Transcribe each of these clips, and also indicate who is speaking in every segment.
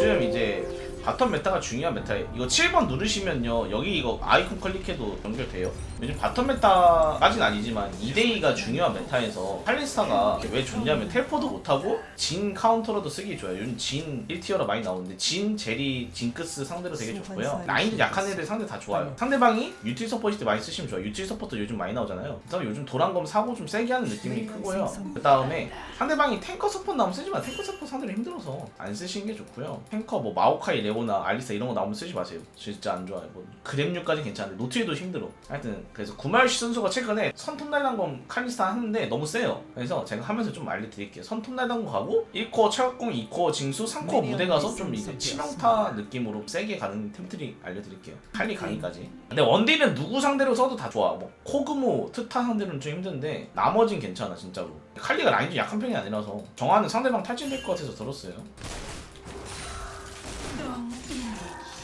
Speaker 1: 요즘 이제 바텀 메타가 중요한 메타예요. 이거 7번 누르시면요. 여기 이거 아이콘 클릭해도 연결돼요. 요즘 바텀 메타까진 아니지만 2대2가 중요한 메타에서 칼리스타가 왜 좋냐면 텔포도 못하고 진 카운터로도 쓰기 좋아요. 요즘 진 1티어로 많이 나오는데 진, 제리, 징크스 상대로 되게 좋고요. 라인도 약한 애들 상대 다 좋아요. 상대방이 유틸 서포트 때 많이 쓰시면 좋아요. 유틸 서포트 요즘 많이 나오잖아요. 그래서 요즘 도란검 사고 좀 세게 하는 느낌이 크고요. 그 다음에 상대방이 탱커 서포트 나오면 쓰지만 탱커 서포트 상대로 힘들어서 안 쓰시는 게 좋고요. 탱커 뭐 마오카이, 레오나, 알리사 이런 거 나오면 쓰지 마세요. 진짜 안 좋아요. 뭐 그램류까지 괜찮은데 노트에도 힘들어. 하여튼 그래서 구마유시 선수가 최근에 선톱 날당검 칼리스타 하는데 너무 세요. 그래서 제가 하면서 좀 알려드릴게요. 선톱 날당검 가고 1코어 철학공, 2코어 징수, 3코어 무대 가서 좀 이제 치명타 느낌으로 세게 가는 템트리 알려드릴게요. 칼리 강의까지. 근데 원딜은 누구 상대로 써도 다 좋아. 뭐 코그모, 트타 상대로는 좀 힘든데 나머진 괜찮아 진짜로. 칼리가 라인이 약한 편이 아니라서 정하는 상대방 탈진될 것 같아서 들었어요.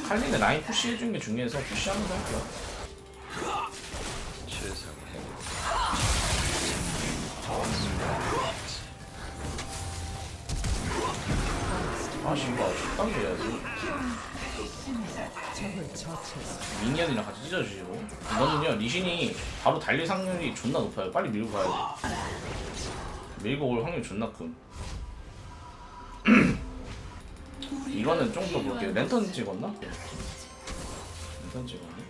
Speaker 1: 칼리는 라인 푸시해주는 게 중요해서 푸시하면서 할게요. 아, 씨발, 식당 줘야지. 미니언이랑 같이 찢어주시고. 이거는요, 리신이 바로 달릴 확률이 존나 높아요. 빨리 밀고 가야 돼. 밀고 올 확률 존나 큼. 이거는 좀 더 볼게요. 랜턴 찍었나? 랜턴 찍었네.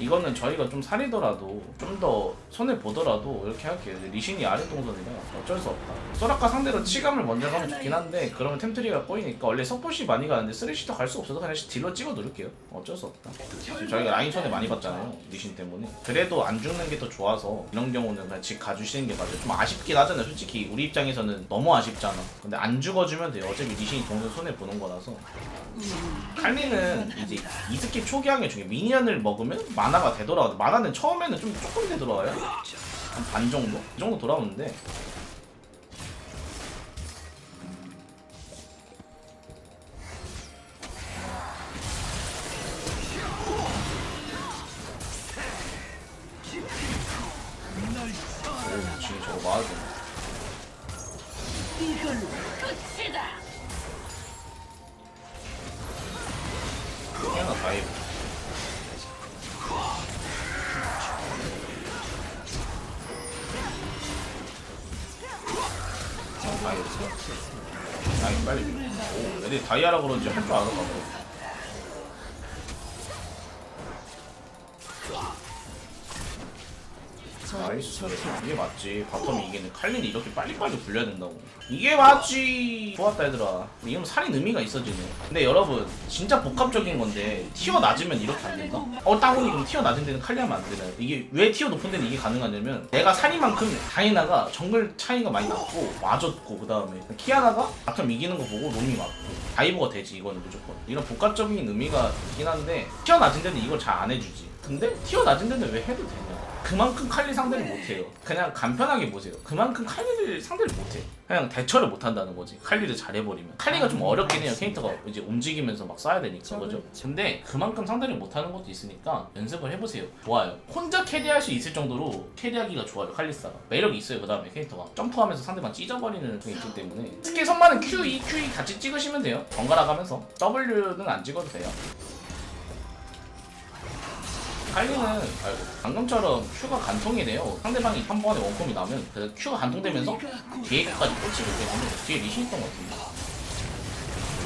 Speaker 1: 이거는 저희가 좀 살이더라도 좀 더 손해 보더라도 이렇게 할게요. 리신이 아래 동선이라 어쩔 수 없다. 소라카 상대로 치감을 먼저 가면 좋긴 한데 그러면 템트리가 꼬이니까 원래 서폿이 많이 가는데 쓰레쉬도 갈 수 없어서 그냥 딜러 찍어 누를게요. 어쩔 수 없다. 지금 저희가 라인 손해 많이 봤잖아요. 리신 때문에. 그래도 안 죽는 게 더 좋아서 이런 경우는 그냥 집 가주시는 게 맞아요. 좀 아쉽긴 하잖아요. 솔직히 우리 입장에서는 너무 아쉽잖아. 근데 안 죽어주면 돼요. 어차피 리신이 동선 손해 보는 거라서. 칼리는 이제 이스킵 초기화에 중에 미니언을 먹으면 만화가 되돌아가요. 만화는 처음에는 좀 조금 되돌아와요. 한 반 정도? 이 정도 돌아오는데 오, 지금 저거 맞아. 하나 오, 애들이 다이아라 그런지 할줄 알아 가고. 나이스. 이게 맞지. 바텀이 이기는 칼린이 이렇게 빨리빨리 굴려야 된다고. 이게 맞지. 좋았다 얘들아. 이러면 살인 의미가 있어지네. 근데 여러분 진짜 복합적인 건데 티어 낮으면 이렇게 안 된다? 어 따구니 그럼 티어 낮은 데는 칼리 하면 안 되나요? 이게 왜 티어 높은 데는 이게 가능하냐면 내가 살인만큼 다이나가 정글 차이가 많이 났고 맞았고 그 다음에 키아나가 바텀 이기는 거 보고 롬이 맞고 다이버가 되지 이거는 무조건. 이런 복합적인 의미가 있긴 한데 티어 낮은 데는 이걸 잘 안 해주지. 근데 티어 낮은 데는 왜 해도 되냐 그만큼 칼리 상대를 못해요. 그냥 간편하게 보세요. 그만큼 칼리를 상대를 못해. 그냥 대처를 못한다는 거지. 칼리를 잘해버리면. 칼리가 좀 어렵긴 해요. 캐릭터가 이제 움직이면서 막 쏴야 되니까 그죠? 근데 그만큼 상대를 못하는 것도 있으니까 연습을 해보세요. 좋아요. 혼자 캐리할 수 있을 정도로 캐리하기가 좋아요. 칼리스타가 매력이 있어요. 그 다음에 캐릭터가 점프하면서 상대방 찢어버리는 게 있기 때문에 스킬 선만은 Q, E, Q, E 같이 찍으시면 돼요. 번갈아 가면서 W는 안 찍어도 돼요. 칼리는 아이고 방금처럼 Q가 간통이 돼요. 상대방이 한 번에 원콤이 나면 그 Q가 간통되면서 뒤에 끝까지 꽂히기 때문에 뒤에 리신 있던 것 같은데.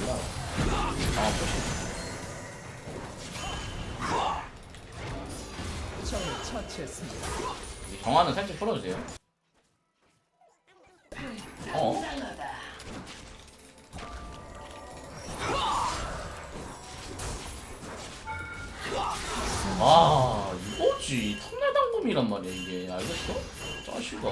Speaker 1: 몰라. 아. 이 정화는 살짝 풀어주세요. 어? 아 이거지. 탐내당금이란 말이야 이게. 알겠어? 짜식아.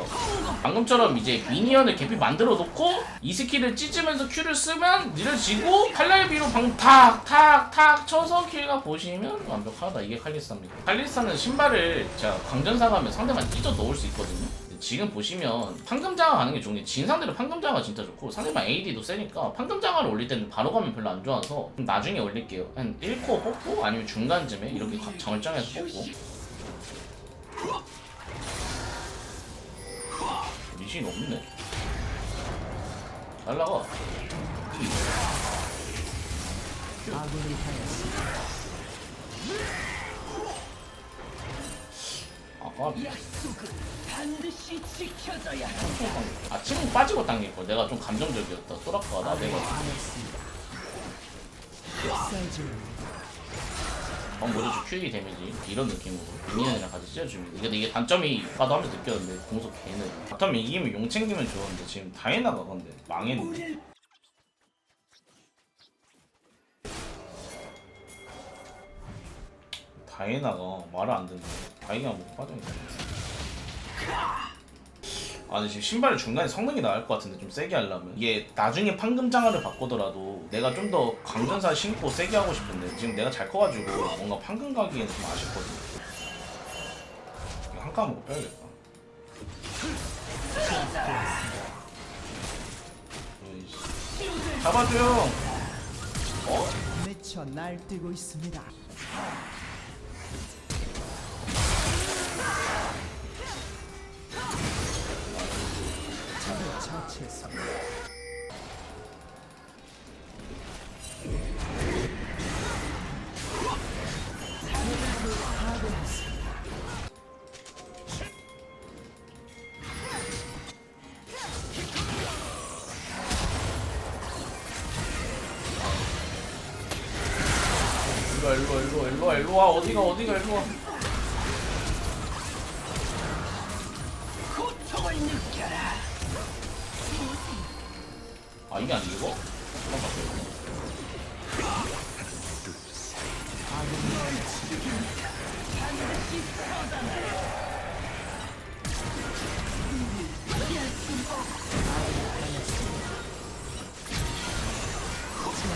Speaker 1: 방금처럼 이제 미니언을 개피 만들어 놓고 이 스킬을 찢으면서 Q를 쓰면 느려지고 칼날비로 방탁탁탁 쳐서 킬가 보시면 완벽하다. 이게 칼리스타입니다. 칼리스타는 신발을 제가 광전사 가면 상대방 찢어 넣을 수 있거든요 지금 보시면 판금장화 가는 게 좋은 게 진 상대로 판금장화 진짜 좋고 상대방 AD도 세니까 판금장화를 올릴 때는 바로 가면 별로 안 좋아서 나중에 올릴게요. 한 1코어 뽑고 아니면 중간쯤에 이렇게 각 정을장해서 뽑고. 진 없네. 날라가.
Speaker 2: 아군이 당했습니다.
Speaker 1: 아까
Speaker 3: 약속은 반드시 지켜져야 한다.
Speaker 1: 아 지금 빠지고 당길 거 내가 좀 감정적이었다. 소라카가 나 내가. 어 뭐지? QE 데미지? 이런 느낌으로. 미니언이랑 같이 찢어주면. 근데 이게 단점이 아까도 하면서 느꼈는데 공속 개는. 바텀 이기면 용 챙기면 좋은데 지금 다이나가 근데 망했네 다이나가 말을 안 듣네 다이나가 못 빠져있네 아 근데 지금 신발 중간에 성능이 나을 것 같은데 좀 세게 하려면 이게 나중에 판금 장화를 바꾸더라도 내가 좀 더 강전사 신고 세게 하고 싶은데 지금 내가 잘 커가지고 뭔가 판금 가기에는 좀 아쉽거든 이거 한 까먹고 빼야겠다. 잡아줘요 어?
Speaker 2: 미쳐 날뛰고 있습니다.
Speaker 1: 일로와 일로와 일로와 일로와. 일로와 어디가 어디가 일로와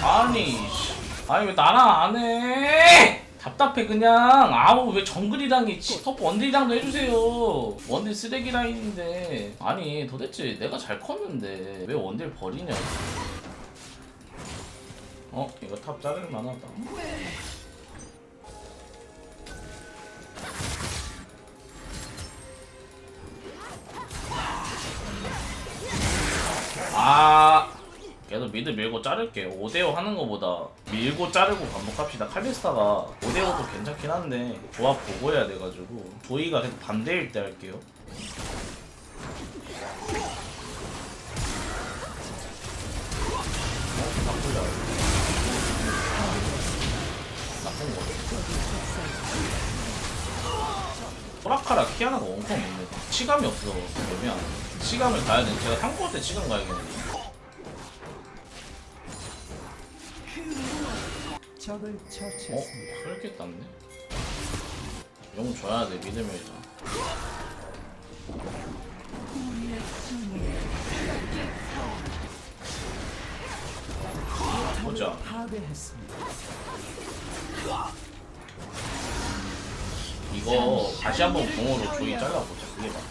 Speaker 2: 아니
Speaker 1: 씨. 아니 왜 나랑 안해? 답답해 그냥. 아우 왜 정글이랑이 치- top 원딜이랑도 해주세요. 원딜 쓰레기 라인인데. 아니 도대체 내가 잘 컸는데 왜 원딜 버리냐 어 이거 탑 자를 만하다. 아 계속 미드 밀고 자를게요 5대5 하는 거보다 밀고 자르고 반복합시다. 칼리스타가 5대5도 괜찮긴 한데 조합 보고 해야 돼가지고 조이가 계속 반대일 때 할게요. 어? 나쁘지 않아 거 호라카라 키아나가 원컴 없네 치감이 없어 애매하네 치감을 가야 돼 제가 탕골 때 치감 가야겠네
Speaker 2: 적을
Speaker 1: 어?
Speaker 2: 처치했습니다.
Speaker 1: 그렇게 땄네 용 줘야 돼 믿음이자 보자
Speaker 2: 파괴했습니다.
Speaker 1: 이거 다시 한번 공으로 조이 잘라보자. 그게 맞다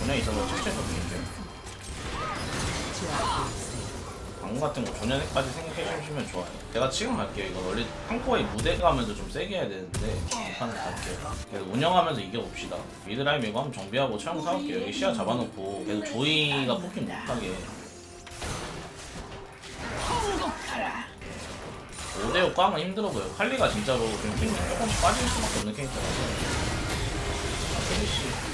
Speaker 1: 그냥 있어서 책체가 되는데 방금 같은 거 조년까지 생각해 주시면 좋아요. 제가 지금 갈게요. 이거 원래 한코의 무대 가면서 좀 세게 해야 되는데 못하는 갈게요. 그래서 운영하면서 이겨봅시다. 미드라인 이거 한번 정비하고 차용 사올게요. 여기 시야 잡아놓고 계속 조이가 포킹 못하게. 5대5 꽝은 힘들어 보여. 칼리가 진짜로 지금 조금씩 빠질 수밖에 없는 캐릭터라서. 아,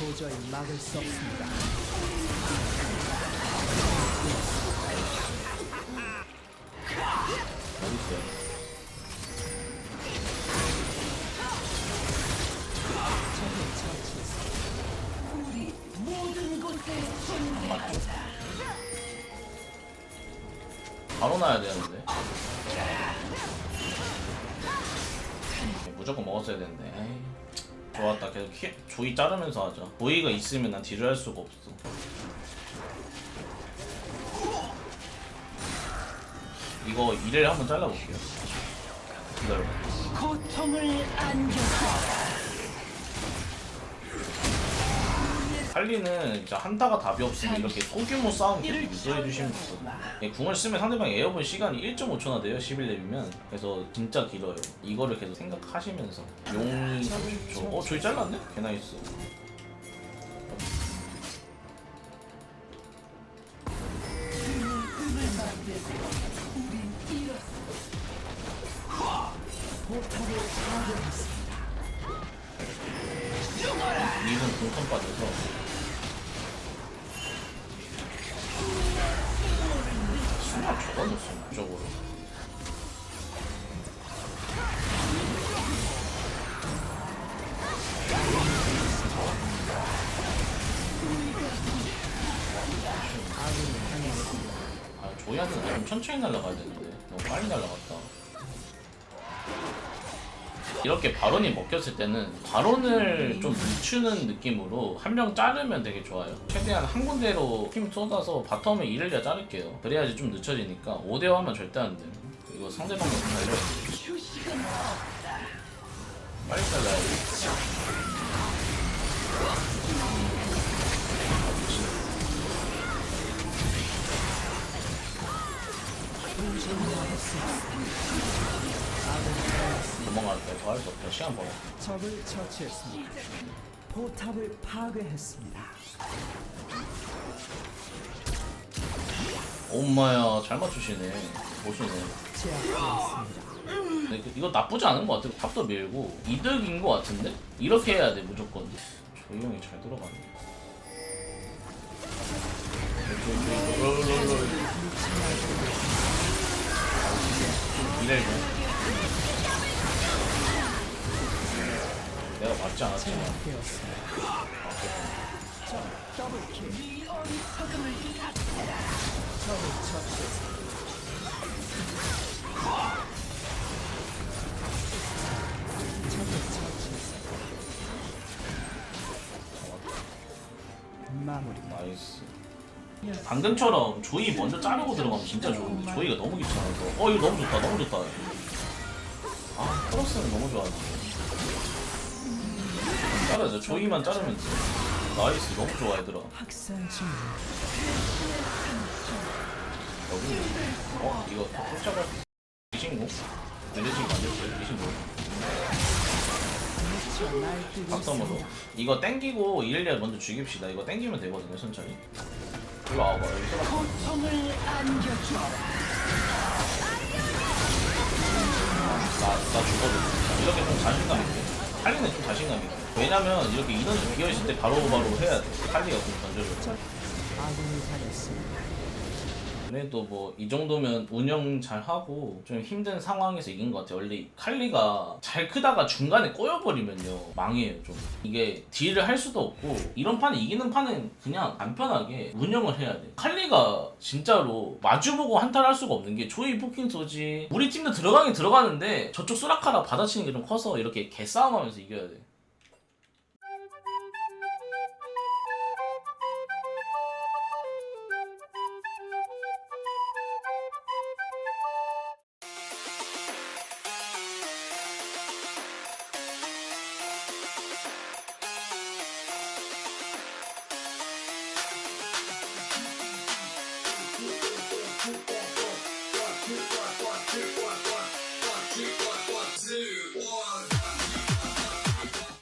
Speaker 2: 도저히 막을 수 없습니다.
Speaker 1: 바로 나야 되는데. 무조건 먹었어야 되는데. 에이. 좋았다. 계속 키, 조이 자르면서 하자. 조이가 있으면 난 딜을 할 수가 없어. 이거 이를 한번 잘라볼게요. 기다려봐.
Speaker 3: 고통을 안겨라.
Speaker 1: 할리는 진짜 한타가 답이 없으면 이렇게 소규모 싸움 계속 유도해 주시면 좋거든요. 예, 궁을 쓰면 상대방이 에어본 시간이 1.5초나 돼요 11렙이면. 그래서 진짜 길어요. 이거를 계속 생각하시면서. 용이 30초 어 저기 잘랐네? 개나이스 리는 공선 빠져서. 저거 넣었어 목적으로. 아 조이한테는 좀 천천히 날아가야 되는데. 너무 빨리 날아갔다 이렇게 바론이 먹혔을 때는 바론을 좀 늦추는 느낌으로 한 명 자르면 되게 좋아요. 최대한 한 군데로 힘 쏟아서 바텀에 이를려 자를게요. 그래야지 좀 늦춰지니까 5대5 하면 절대 안 돼. 이거.
Speaker 3: 휴식은 없다.
Speaker 1: 빨리 잘라야 돼. 도망갈 때더 할 수 없다. 시간 벌어.
Speaker 2: 적을 처치했습니다. 포탑을 파괴했습니다.
Speaker 1: 엄마야 잘 맞추시네. 보시네.
Speaker 2: 제압되었습니다.
Speaker 1: 근데 그- 이거 나쁘지 않은 것 같아. 탑도 밀고 이득인 것 같은데? 이렇게 해야 돼 무조건. 형이 잘 들어가네. 이래고
Speaker 2: 처치했습니다. 마무리.
Speaker 1: 나이스. 방금처럼 조이 먼저 자르고 들어가면 진짜 좋은데 조이가 너무 귀찮아서 어 이거 너무 좋다 너무 좋다 아 크로스는 너무 좋아 자르자 조이만 자르면 돼. 나이스. 너무 좋아 얘들아. 여기 어 이거 쫓아가 리신공 리신공 안 됐어요 리신공
Speaker 2: 미쳐 날뛰고
Speaker 1: 박섬으로
Speaker 2: 있습니다.
Speaker 1: 이거 땡기고 이렐리아 먼저 죽입시다. 이거 땡기면 되거든요 천천히. 일로 와봐. 여기. 나, 나 죽어도 이렇게 좀 자신감 있게. 할리는 좀 자신감 있게 왜냐면 이렇게 인원수 비어있을 때 바로바로 해야 돼 할리가 좀 던져줘. 그래도 뭐 이 정도면 운영 잘 하고 좀 힘든 상황에서 이긴 것 같아요. 원래 이 칼리가 잘 크다가 중간에 꼬여버리면요 망해요 좀. 이게 딜을 할 수도 없고 이런 판에 이기는 판은 그냥 간편하게 운영을 해야 돼. 칼리가 진짜로 마주보고 한타를 할 수가 없는 게 조이 포킹 소지 우리 팀도 들어가긴 들어가는데 저쪽 수라카라 받아치는 게 좀 커서 이렇게 개싸움하면서 이겨야 돼.